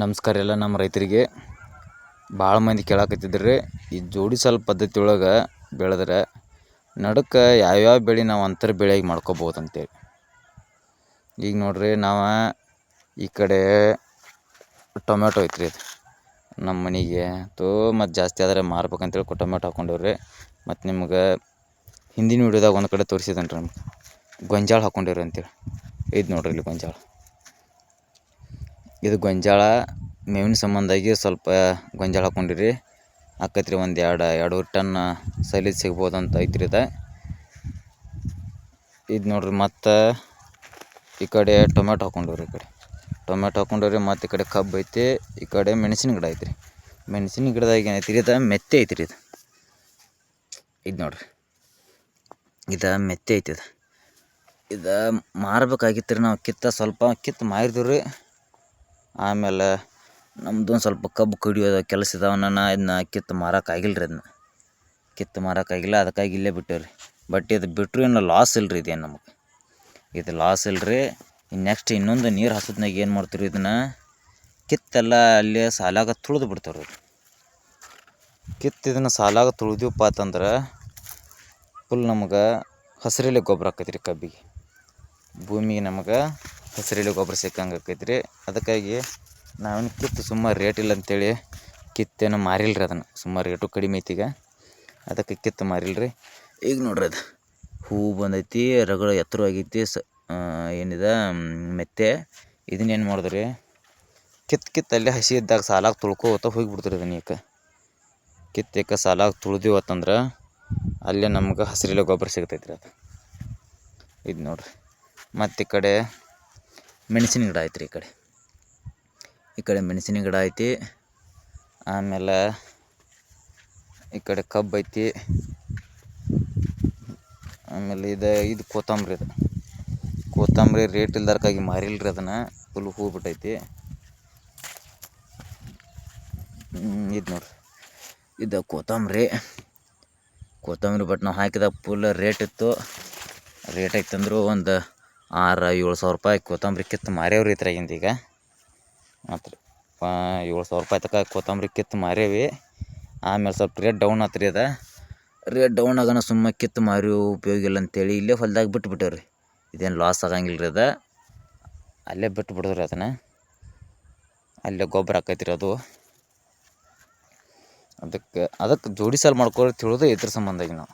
ನಮಸ್ಕಾರ ಎಲ್ಲ ನಮ್ಮ ರೈತರಿಗೆ. ಭಾಳ ಮಂದಿ ಕೇಳಾಕತ್ತಿದ್ರು, ಈ ಜೋಡಿ ಸಾಲ ಪದ್ಧತಿ ಒಳಗೆ ಬೆಳೆದ್ರೆ ನಡುಕ್ಕೆ ಯಾವ್ಯಾವ ಬೆಳೆ ನಾವು ಅಂತರ ಬೆಳೆಯಾಗಿ ಮಾಡ್ಕೋಬೋದು ಅಂತೇಳಿ ಈಗ ನೋಡ್ರಿ, ನಾವು ಈ ಕಡೆ ಟೊಮೆಟೊ ಐತ್ರಿ ಅದು. ನಮ್ಮ ಮನೆಗೆ ತೋ ಮತ್ತು ಜಾಸ್ತಿ ಆದರೆ ಮಾರ್ಬೇಕಂತೇಳಿ ಟೊಮೆಟೊ ಹಾಕ್ಕೊಂಡಿವ್ರಿ ಮತ್ತು ನಿಮ್ಗೆ ಹಿಂದಿನ ವಿಡಿಯೋದಾಗ ಒಂದು ಕಡೆ ತೋರಿಸಿದ್ದೇನೆ ರೀ ನಿಮ್ಗೆ. ಗೊಂಜಾಳ ಹಾಕ್ಕೊಂಡೇವ್ರಿ ಅಂತೇಳಿ. ಇದು ನೋಡಿರಿ ಇಲ್ಲಿ ಗೊಂಜಾಳ. ಇದು ಗೊಂಜಾಳ. ಮೇವಿನ ಸಂಬಂಧಾಗಿ ಸ್ವಲ್ಪ ಗೊಂಜಾಳ ಹಾಕೊಂಡಿರಿ. ಆಕೈತ್ರಿ ಒಂದು ಎರಡು, ಎರಡೂವರೆ ಟನ್ ಸೈಲೇಜ್ ಸಿಗ್ಬೋದು ಅಂತ ಐತ್ರಿ ಇದು. ಇದು ನೋಡ್ರಿ ಮತ್ತು ಈ ಕಡೆ ಟೊಮೆಟೊ ಹಾಕೊಂಡಿವ್ರಿ ಈ ಕಡೆ. ಟೊಮೆಟೊ ಹಾಕ್ಕೊಂಡವ್ರಿ ಮತ್ತು ಈ ಕಡೆ ಕಬ್ಬು ಐತಿ, ಈ ಕಡೆ ಮೆಣಸಿನ ಗಿಡ ಐತ್ರಿ. ಮೆಣಸಿನ ಗಿಡದಾಗ ಏನೈತಿ ಇದು? ಮೆತ್ತೆ ಐತ್ರಿ ಇದು. ಇದು ನೋಡ್ರಿ. ಇದು ಮೆತ್ತೆ ಐತಿ ಇದು. ಇದು ಮಾರಬೇಕಾಗಿತ್ತು ರೀ ನಾವು ಕಿತ್ತ ಸ್ವಲ್ಪ ಕಿತ್ತು ಮಾರಿದ್ವಿ ರೀ ಆಮೇಲೆ ನಮ್ದು ಒಂದು ಸ್ವಲ್ಪ ಕಬ್ಬು ಕಡಿಯೋದು ಕೆಲಸ ಇದಾವನ್ನ ಇದನ್ನ ಕಿತ್ತು ಮಾರಕ್ಕಾಗಿಲ್ಲ ರೀ ಅದನ್ನ ಕಿತ್ತು ಮಾರಕ್ಕಾಗಿಲ್ಲ ಅದಕ್ಕಾಗಿ ಇಲ್ಲೇ ಬಿಟ್ಟೇವೆ ರೀ ಬಟ್ ಇದು ಬಿಟ್ಟರು ಏನು ಲಾಸ್ ಇಲ್ಲ ರೀ ಇದೇನು ನಮಗೆ. ಇದು ಲಾಸ್ ಇಲ್ಲ ರೀ ನೆಕ್ಸ್ಟ್ ಇನ್ನೊಂದು ನೀರು ಹಾಸೋದ್ನಾಗ ಏನು ಮಾಡ್ತೀವಿ ಇದನ್ನ? ಕಿತ್ತೆಲ್ಲ ಅಲ್ಲೇ ಸಾಲಾಗ ತುಳಿದು ಬಿಡ್ತಾರೆ ರೀ ಕಿತ್ತು ಇದನ್ನು ಸಾಲಾಗ ತುಳಿದೀವಪ್ಪ ಅಂತಂದ್ರೆ ಫುಲ್ ನಮಗೆ ಹಸಿರಲ್ಲಿ ಗೊಬ್ಬರ ಆಕೈತಿ ರೀ ಕಬ್ಬಿಗೆ. ಭೂಮಿಗೆ ನಮಗೆ ಹಸಿರೆಲೆ ಗೊಬ್ಬರ ಸಿಕ್ಕಂಗೆ ಆಕೈತೆ ರೀ ಅದಕ್ಕಾಗಿ ನಾವೇನು ಕಿತ್ತು ಸುಮ್ಮ ರೇಟ್ ಇಲ್ಲ ಅಂತೇಳಿ ಕಿತ್ತೇನು ಮಾರಿಲ್ಲ ರೀ ಅದನ್ನು. ಸುಮ್ಮ ರೇಟು ಕಡಿಮೆ ಐತಿ ಈಗ. ಅದಕ್ಕೆ ಕಿತ್ತು ಮಾರಿಲ್ಲ ರೀ ಈಗ ನೋಡ್ರಿ ಅದು. ಹೂವು ಬಂದೈತಿ, ರಗಳ ಎತ್ತರ ಆಗೈತಿ, ಸ ಏನಿದೆ ಮೆತ್ತೆ. ಇದನ್ನೇನು ಮಾಡಿದ್ರಿ? ಕಿತ್ತು ಕಿತ್ತು ಅಲ್ಲೇ ಹಸಿ ಇದ್ದಾಗ ಸಾಲಾಗಿ ತುಳ್ಕೋತ ಹೋಗಿಬಿಡ್ತೀರಿ ಅದನ್ನ ಈಗ ಕಿತ್ತು ಸಾಲಾಗಿ ಸಾಲಾಗ ತುಳ್ದಿವತ್ತಂದ್ರೆ ಅಲ್ಲೇ ನಮ್ಗೆ ಹಸಿರಿಲ್ಲ ಗೊಬ್ಬರ ಸಿಗ್ತೈತೆ ರೀ ಅದು. ಇದು ನೋಡ್ರಿ. ಮತ್ತು ಈ ಕಡೆ ಮೆಣಸಿನ ಗಿಡ ಐತ್ರಿ ಈ ಕಡೆ. ಈ ಕಡೆ ಮೆಣಸಿನ ಗಿಡ ಐತಿ. ಆಮೇಲೆ ಈ ಕಡೆ ಕಬ್ಬು ಐತಿ. ಆಮೇಲೆ ಇದು ಇದು ಕೊತ್ತಂಬರಿ ಇದು. ಕೊತ್ತಂಬರಿ ರೇಟ್ ಇಲ್ದಾರ್ಕಾಗಿ ಮಾರಿಲ್ಲ ರೀ ಅದನ್ನು. ಫುಲ್ ಹೂ ಬಿಟ್ಟೈತಿ ಇದು ನೋಡ್ರಿ. ಇದು ಕೊತ್ತಂಬರಿ. ಕೊತ್ತಂಬರಿ ಬಟ್ ನಾವು ಹಾಕಿದಾಗ ಫುಲ್ ರೇಟ್ ಇತ್ತು. ರೇಟ್ ಐತಂದ್ರೂ ಒಂದು ಆರು ಏಳು ಸಾವಿರ ರೂಪಾಯಿ ಕೊತ್ತಂಬ್ರಿ ಕಿತ್ತು ಮಾರ್ಯಾವ್ರಿ ಇದ್ರಾಗಿಂದ ಈಗ. ಮತ್ತು ಏಳು ಸಾವಿರ ರೂಪಾಯಿ ತನಕ ಕೊತ್ತಂಬ್ರಿ ಕಿತ್ತು ಮಾರೇವಿ ಆಮೇಲೆ ಸ್ವಲ್ಪ ರೇಟ್ ಡೌನ್ ಆತು ರೀ ಅದು. ರೇಟ್ ಡೌನ್ ಆಗೋಣ ಸುಮ್ಮ ಕಿತ್ತು ಮಾರಿ ಉಪಯೋಗ ಇಲ್ಲ ಅಂತೇಳಿ ಇಲ್ಲೇ ಹೊಲ್ದಾಗ ಬಿಟ್ಟು ಬಿಟ್ಟೇವ್ರಿ. ಇದೇನು ಲಾಸ್ ಆಗಂಗಿಲ್ಲ ರೀ ಅದು. ಅಲ್ಲೇ ಬಿಟ್ಟು ಬಿಡೋದ್ರಿ ಅದನ್ನು. ಅಲ್ಲೇ ಗೊಬ್ಬರ ಹಾಕೈತಿ ರೀ ಅದು. ಅದಕ್ಕೆ ಅದಕ್ಕೆ ಜೋಡಿ ಸಾಲು ಮಾಡ್ಕೊಳ್ಳಿ ತಿಳಿದು ಇದ್ರ ಸಂಬಂಧಾಗಿ ನಾವು.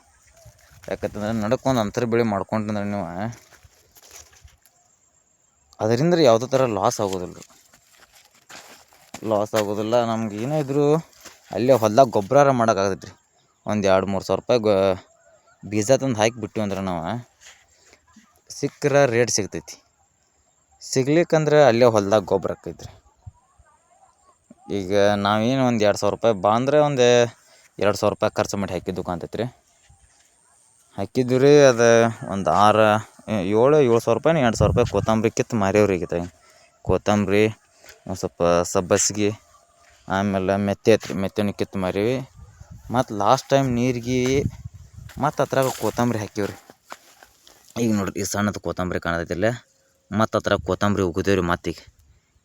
ಯಾಕಂತಂದ್ರೆ ನಡಕ್ಕೊಂದು ಅಂತರ ಬೆಳೆ ಮಾಡ್ಕೊಂಡ್ರೆ ನೀವು. ಅದರಿಂದ ಯಾವುದೇ ಥರ ಲಾಸ್ ಆಗೋದಿಲ್ಲ ಲಾಸ್ ಆಗೋದಿಲ್ಲ. ನಮ್ಗೆ ಏನೇ ಇದ್ದರೂ ಅಲ್ಲೇ ಹೊಲ್ದಾಗ ಗೊಬ್ಬರ ಮಾಡೋಕ್ಕಾಗತೈತೆ ರೀ. ಒಂದು ಎರಡು ಮೂರು ಸಾವಿರ ರೂಪಾಯಿ ಗೊ ಬೀಜ ತಂದು ಹಾಕಿ ಬಿಟ್ಟಿವಿ ಅಂದ್ರೆ ನಾವು ಸಿಕ್ಕರೆ ರೇಟ್ ಸಿಗ್ತೈತಿ. ಸಿಗ್ಲಿಕ್ಕಂದ್ರೆ ಅಲ್ಲೇ ಹೊಲ್ದಾಗ ಗೊಬ್ಬರ ಆಕೈತೆ ಈಗ ನಾವೇನು ಒಂದು ಎರಡು ಸಾವಿರ ರೂಪಾಯಿ ಬಾ ಅಂದರೆ ಒಂದು ಎರಡು ಸಾವಿರ ರೂಪಾಯಿ ಖರ್ಚು ಮಾಡಿ ಹಾಕಿದ್ದು ಕಾಣ್ತೈತೆ ರೀ ಹಾಕಿದ್ವಿ ರೀ ಅದು ಒಂದು ಆರು ಏಳು ಏಳು ಸಾವಿರ ರೂಪಾಯಿ ಎಂಟು ಸಾವಿರ ರೂಪಾಯಿ ಕೊತ್ತಂಬರಿ ಕಿತ್ತು ಮಾರೇವ್ರಿ ಈಗ ಕೊತ್ತಂಬರಿ, ಒಂದು ಸ್ವಲ್ಪ ಸಬ್ಬಸ್ಗೆ, ಆಮೇಲೆ ಮೆತ್ತೆ ಐತ್ರಿ ಮೆತ್ತೆನೂ ಕಿತ್ತು ಮಾರೀವಿ ಮತ್ತು ಲಾಸ್ಟ್ ಟೈಮ್ ನೀರಿಗೆ, ಮತ್ತು ಅದ್ರಾಗ ಕೊತ್ತಂಬರಿ ಹಾಕೀವ್ರಿ ಈಗ ನೋಡ್ರಿ, ಈ ಸಣ್ಣದು ಕೊತ್ತಂಬರಿ ಕಾಣತೈತಿಲ್ಲ ಮತ್ತು ಅದ್ರಾಗ ಕೊತ್ತಂಬರಿ ಉಗುದೇವ್ರಿ ಮತ್ತೀಗ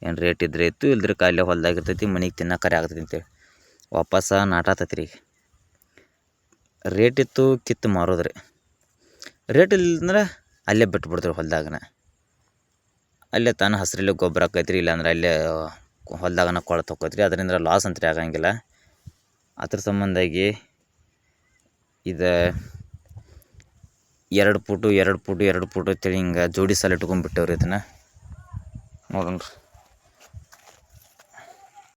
ಏನು ರೇಟ್ ಇದ್ರೆ ಇತ್ತು, ಇಲ್ದ್ರೆ ಕಾಯಿಲೆ ಹೊಲ್ದಾಗ ಇರ್ತೈತಿ, ಮನೆಗೆ ತಿನ್ನಕರೆ ಆಗ್ತೈತಿ ಅಂತೇಳಿ. ವಾಪಸ್ ನಾಟಾತೈತಿ ರೀ ಈಗ. ರೇಟ್ ಇತ್ತು, ಕಿತ್ತು ಮಾರೋದ್ರಿ. ರೇಟ್ ಇಲ್ಲಂದ್ರೆ ಅಲ್ಲೇ ಬಿಟ್ಟು ಬಿಡ್ತೀವಿ ಹೊಲ್ದಾಗನ. ಅಲ್ಲೇ ತಾನು ಹಸಿರೆಲೆ ಗೊಬ್ಬರ ಆಕೈತ್ರಿ ಇಲ್ಲಾಂದ್ರೆ ಅಲ್ಲೇ ಹೊಲ್ದಾಗನ ಕೊಳತು ಹೋಕೈತ್ರಿ ಅದರಿಂದ ಲಾಸ್ ಅಂತೂ ಆಗಂಗಿಲ್ಲ. ಅದ್ರ ಸಂಬಂಧಾಗಿ ಇದು ಎರಡು ಪುಟು ಎರಡು ಪುಟು ಎರಡು ಪುಟು ಅಂತೇಳಿ ಹಿಂಗೆ ಜೋಡಿ ಸಾಲು ಇಟ್ಕೊಂಡ್ಬಿಟ್ಟೇವ್ರಿ ಇದನ್ನು. ನೋಡೋಣ ರೀ